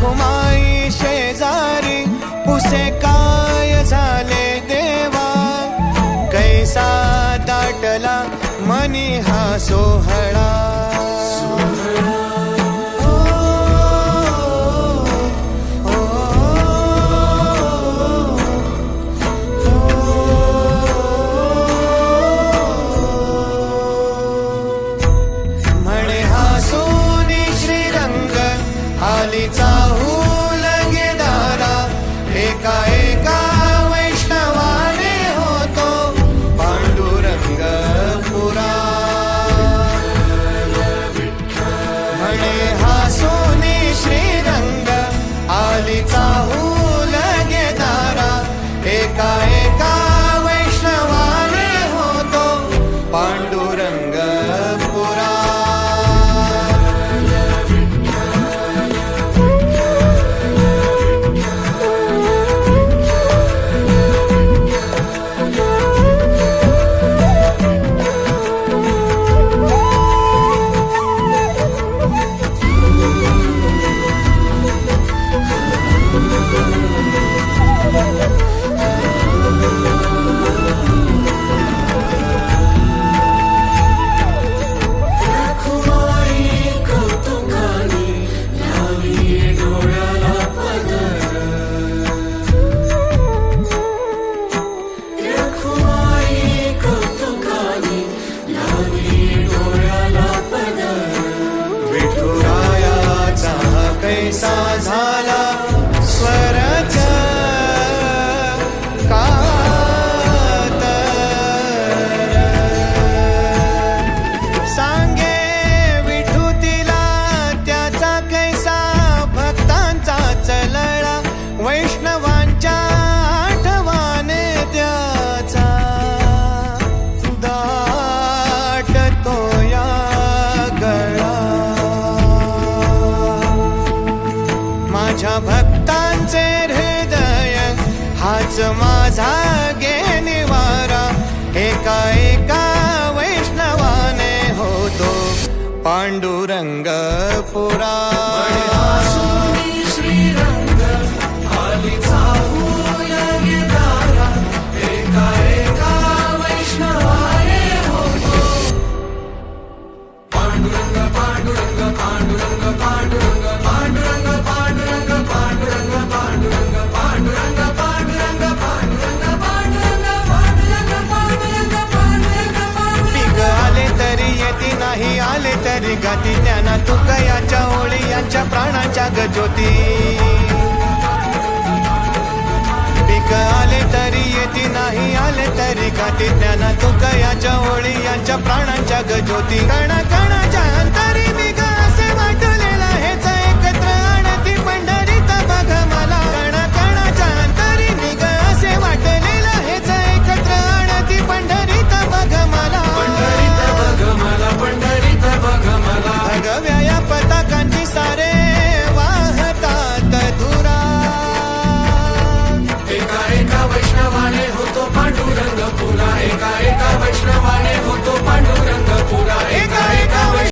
घुमाई शेजारी पुसे काय झाले देवा? कैसा दाटला मनी हा सोहळा? हाच माझा गे निवारा एका एका वैष्णवाने होतो पांडुरंग पुरा. गाती गाती ज्ञाना तुकयाच्या ओळी यांच्या प्राणाच्या गजोती. पीक आले तरी येती नाही आले तरी गाती ज्ञाना तुकयाच्या ओळी यांच्या प्राणांच्या गजोती. कणा कणा